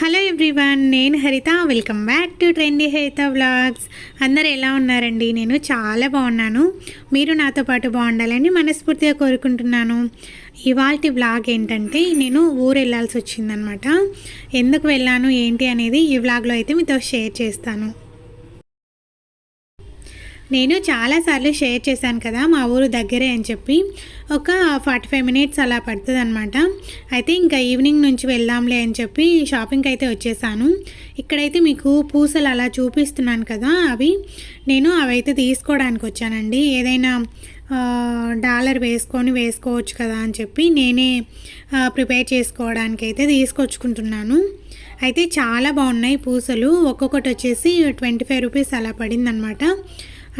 Hello everyone నేను Haritha. Welcome back to trendy Haritha vlogs అందరు ఎలా ఉన్నారండి? నేను చాలా బాగున్నాను. మీరు నాతో పాటు బాగుండాలని మనస్ఫూర్తిగా కోరుకుంటున్నాను. ఇవాళ వ్లాగ్ ఏంటంటే నేను ఊరు వెళ్ళాల్సి వచ్చిందనమాట. ఎందుకు వెళ్ళాను ఏంటి అనేది ఈ వ్లాగ్లో అయితే మీతో షేర్ చేస్తాను. నేను చాలాసార్లు షేర్ చేశాను కదా మా ఊరు దగ్గరే అని చెప్పి. ఒక ఫార్టీ ఫైవ్ మినిట్స్ అలా పడుతుంది అనమాట అయితే ఇంకా ఈవినింగ్ నుంచి వెళ్దాంలే అని చెప్పి షాపింగ్కి అయితే వచ్చేసాను. ఇక్కడైతే మీకు పూసలు అలా చూపిస్తున్నాను కదా అవి. నేను అవైతే తీసుకోవడానికి వచ్చానండి. ఏదైనా డాలర్ వేసుకొని వేసుకోవచ్చు కదా అని చెప్పి నేనే ప్రిపేర్ చేసుకోవడానికి అయితే తీసుకొచ్చుకుంటున్నాను. అయితే చాలా బాగున్నాయి పూసలు. ఒక్కొక్కటి వచ్చేసి ట్వంటీ ఫైవ్ రూపీస్ అలా పడిందనమాట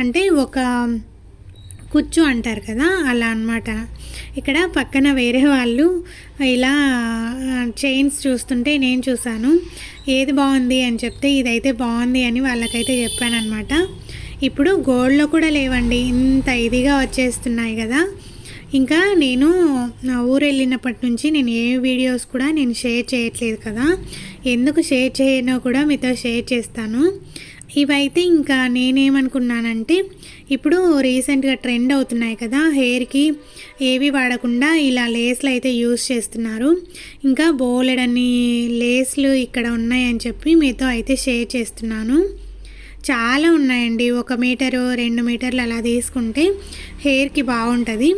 అంటే ఒక కుచ్చు అంటారు కదా అలా అనమాట ఇక్కడ పక్కన వేరే వాళ్ళు ఇలా చైన్స్ చూస్తుంటే నేను చూశాను. ఏది బాగుంది అని చెప్తే ఇదైతే బాగుంది అని వాళ్ళకైతే చెప్పానమాట ఇప్పుడు గోల్డ్లో కూడా లేవండి ఇంత ఇదిగా వచ్చేస్తున్నాయి కదా. ఇంకా నేను ఊరు వెళ్ళినప్పటి నుంచి నేను ఏ వీడియోస్ కూడా నేను షేర్ చేయట్లేదు కదా. ఎందుకు షేర్ చేయనో కూడా మీతో షేర్ చేస్తాను. ఇవైతే ఇంకా నేనేమనుకున్నానంటే ఇప్పుడు రీసెంట్గా ట్రెండ్ అవుతున్నాయి కదా హెయిర్కి ఏవి వాడకుండా ఇలా లేస్లు అయితే యూస్ చేస్తున్నారు. ఇంకా బోలెడన్ని లేస్లు ఇక్కడ ఉన్నాయని చెప్పి మీతో అయితే షేర్ చేస్తున్నాను. చాలా ఉన్నాయండి. ఒక మీటరు రెండు మీటర్లు అలా తీసుకుంటే హెయిర్కి బాగుంటుంది.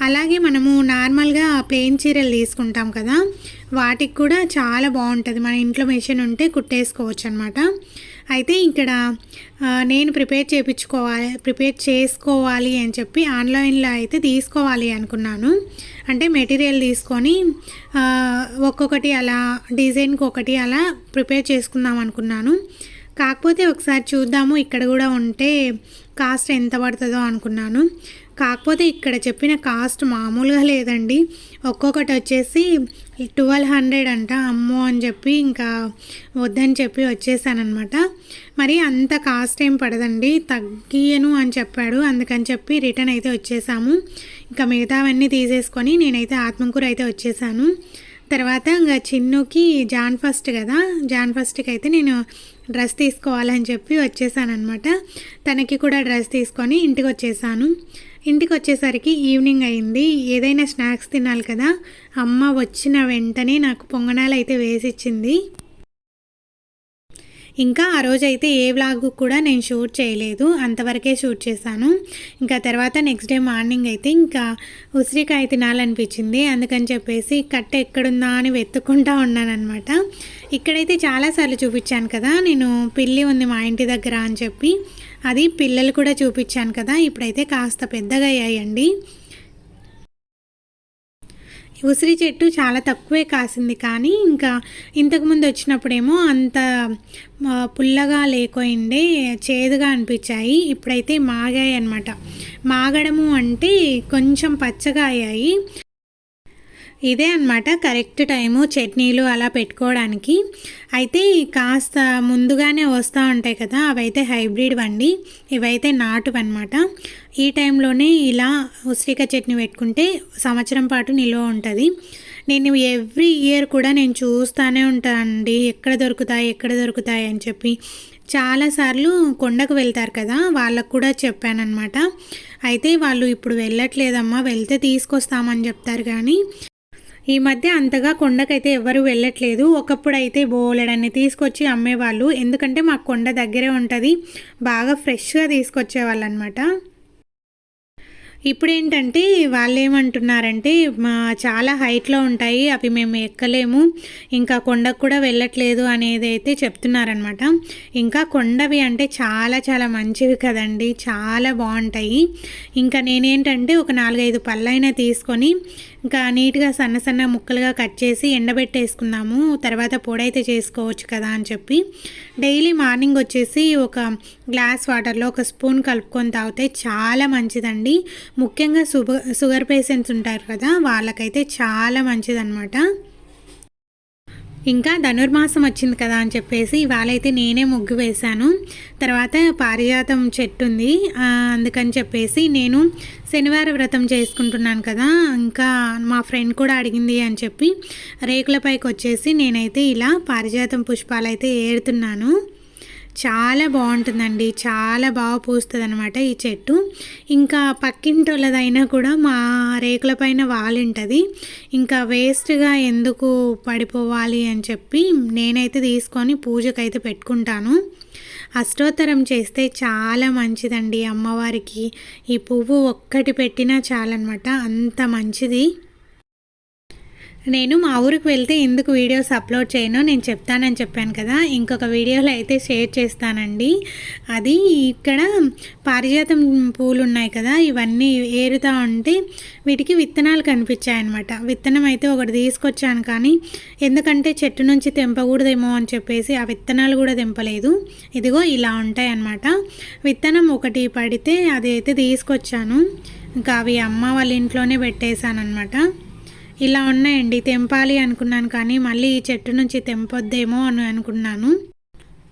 అలాగే మనము నార్మల్గా ప్లెయిన్ చీరలు తీసుకుంటాం కదా వాటికి కూడా చాలా బాగుంటుంది. మన ఇంట్లో మెషిన్ ఉంటే కుట్టేసుకోవచ్చు అనమాట అయితే ఇక్కడ నేను ప్రిపేర్ చేయించుకోవాలి ప్రిపేర్ చేసుకోవాలి అని చెప్పి ఆన్లైన్లో అయితే తీసుకోవాలి అనుకున్నాను. అంటే మెటీరియల్ తీసుకొని ఒక్కొక్కటి అలా డిజైన్కి ఒకటి అలా ప్రిపేర్ చేసుకుందాం అనుకున్నాను. కాకపోతే ఒకసారి చూద్దాము ఇక్కడ కూడా ఉంటే కాస్ట్ ఎంత పడుతుందో అనుకున్నాను. కాకపోతే ఇక్కడ చెప్పిన కాస్ట్ మామూలుగా లేదండి. ఒక్కొక్కటి వచ్చేసి ట్వెల్వ్ హండ్రెడ్ అంట అమ్మో అని చెప్పి ఇంకా వద్దని చెప్పి వచ్చేసానమాట మరి అంత కాస్ట్ ఏం పడదండి. తగ్గియను అని చెప్పాడు. అందుకని చెప్పి రిటర్న్ అయితే వచ్చేసాము. ఇంకా మిగతావన్నీ తీసేసుకొని నేనైతే ఆత్మకూర అయితే వచ్చేసాను. తర్వాత ఇంకా చిన్నుకి జాన్ ఫస్ట్ కదా. జాన్ ఫస్ట్కి అయితే నేను డ్రెస్ తీసుకోవాలని చెప్పి వచ్చేసానమాట తనకి కూడా డ్రెస్ తీసుకొని ఇంటికి వచ్చేసాను ఇంటికి వచ్చేసరికి ఈవినింగ్ అయింది. ఏదైనా స్నాక్స్ తినాలి కదా. అమ్మ వచ్చిన వెంటనే నాకు పొంగనాలు అయితే వేసిచ్చింది. ఇంకా ఆ రోజు అయితే ఏ వ్లాగ్ కూడా నేను షూట్ చేయలేదు అంతవరకే షూట్ చేశాను. ఇంకా తర్వాత నెక్స్ట్ డే మార్నింగ్ అయితే ఇంకా ఉసిరికాయ తినాలనిపించింది. అందుకని చెప్పేసి కట్ట ఎక్కడుందా అని వెతుక్కుంటా ఉన్నానమాట ఇక్కడైతే చాలాసార్లు చూపించాను కదా నేను పిల్లి ఉంది మా ఇంటి దగ్గర అని చెప్పి అది పిల్లలు కూడా చూపించాను కదా ఇప్పుడైతే కాస్త పెద్దగా అయ్యాయండి. ఉసిరి చెట్టు చాలా తక్కువే కాసింది కానీ ఇంకా ఇంతకుముందు వచ్చినప్పుడేమో అంత పుల్లగా లేకపోయిండే చేదుగా అనిపించాయి ఇప్పుడైతే మాగాయి అనమాట మాగడము అంటే కొంచెం పచ్చగా అయ్యాయి. ఇదే అనమాట కరెక్ట్ టైము చట్నీలు అలా పెట్టుకోవడానికి. అయితే కాస్త ముందుగానే వస్తూ ఉంటాయి కదా అవైతే హైబ్రిడ్ వండి ఇవైతే నాటువి అనమాట ఈ టైంలోనే ఇలా ఉసిరికాయ చట్నీ పెట్టుకుంటే సంవత్సరం పాటు నిల్వ ఉంటుంది. నేను ఎవ్రీ ఇయర్ కూడా నేను చూస్తూనే ఉంటానండి ఎక్కడ దొరుకుతాయి ఎక్కడ దొరుకుతాయి అని చెప్పి. చాలాసార్లు కొండకు వెళ్తారు కదా వాళ్ళకు కూడా చెప్పానమాట అయితే వాళ్ళు ఇప్పుడు వెళ్ళట్లేదమ్మా వెళ్తే తీసుకొస్తామని చెప్తారు కానీ ఈ మధ్య అంతగా కొండకైతే ఎవరు వెళ్ళట్లేదు. ఒకప్పుడు అయితే బోలెడన్ని తీసుకొచ్చి అమ్మేవాళ్ళు. ఎందుకంటే మాకు కొండ దగ్గరే ఉంటుంది. బాగా ఫ్రెష్గా తీసుకొచ్చేవాళ్ళు అనమాట ఇప్పుడు ఏంటంటే వాళ్ళు ఏమంటున్నారంటే మా చాలా హైట్లో ఉంటాయి అవి మేము ఎక్కలేము ఇంకా కొండకు కూడా వెళ్ళట్లేదు అనేది అయితే చెప్తున్నారనమాట ఇంకా కొండవి అంటే చాలా చాలా మంచివి కదండి చాలా బాగుంటాయి. ఇంకా నేనేంటంటే ఒక నాలుగైదు పళ్ళైనా తీసుకొని ఇంకా నీట్గా సన్న సన్న ముక్కలుగా కట్ చేసి ఎండబెట్టేసుకుందాము తర్వాత పొడైతే చేసుకోవచ్చు కదా అని చెప్పి. డైలీ మార్నింగ్ వచ్చేసి ఒక గ్లాస్ వాటర్లో ఒక స్పూన్ కలుపుకొని తాగితే చాలా మంచిదండి. ముఖ్యంగా షుగర్ పేషెంట్స్ ఉంటారు కదా వాళ్ళకైతే చాలా మంచిదన్నమాట. ఇంకా ధనుర్మాసం వచ్చింది కదా అని చెప్పేసి ఇవాళ అయితే నేనే ముగ్గు వేశాను. తర్వాత పారిజాతం చెట్టు ఉంది అందుకని చెప్పేసి నేను శనివారం వ్రతం చేసుకుంటున్నాను కదా ఇంకా మా ఫ్రెండ్ కూడా అడిగింది అని చెప్పి రేకులపైకి వచ్చేసి నేనైతే ఇలా పారిజాతం పుష్పాలు అయితే ఏరుతున్నాను. చాలా బాగుంటుందండి. చాలా బాగా పూస్తుంది అనమాట ఈ చెట్టు. ఇంకా పక్కింటోళ్ళదైనా కూడా మా రేకుల పైన వాలింటుంది. ఇంకా వేస్ట్గా ఎందుకు పడిపోవాలి అని చెప్పి నేనైతే తీసుకొని పూజకైతే పెట్టుకుంటాను. అష్టోత్తరం చేస్తే చాలా మంచిదండి అమ్మవారికి. ఈ పువ్వు ఒక్కటి పెట్టినా చాలన్నమాట. అంత మంచిది. నేను మా ఊరికి వెళ్తే ఎందుకు వీడియోస్ అప్లోడ్ చేయనో నేను చెప్తానని చెప్పాను కదా. ఇంకొక వీడియోలో అయితే షేర్ చేస్తానండి. అది ఇక్కడ పారిజాతం పూలు ఉన్నాయి కదా. ఇవన్నీ ఏరుతూ ఉంటే వీటికి విత్తనాలు కనిపించాయన్నమాట. విత్తనం అయితే ఒకటి తీసుకొచ్చాను కానీ ఎందుకంటే చెట్టు నుంచి తెంపకూడదేమో అని చెప్పేసి ఆ విత్తనాలు కూడా తెంపలేదు. ఇదిగో ఇలా ఉంటాయి అన్నమాట విత్తనం ఒకటి పడితే అది అయితే తీసుకొచ్చాను. ఇంకా అవి అమ్మ వాళ్ళ ఇంట్లోనే పెట్టేశాను అనమాట ఇలా ఉన్నాయండి తెంపాలి అనుకున్నాను కానీ మళ్ళీ ఈ చెట్టు నుంచి తెంపొద్దేమో అని అనుకున్నాను.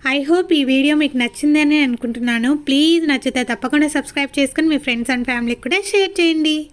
ఐ హోప్ ఈ వీడియో మీకు నచ్చిందని అనుకుంటున్నాను. ప్లీజ్ నచ్చితే తప్పకుండా సబ్స్క్రైబ్ చేసుకొని మీ ఫ్రెండ్స్ అండ్ ఫ్యామిలీకి కూడా షేర్ చేయండి.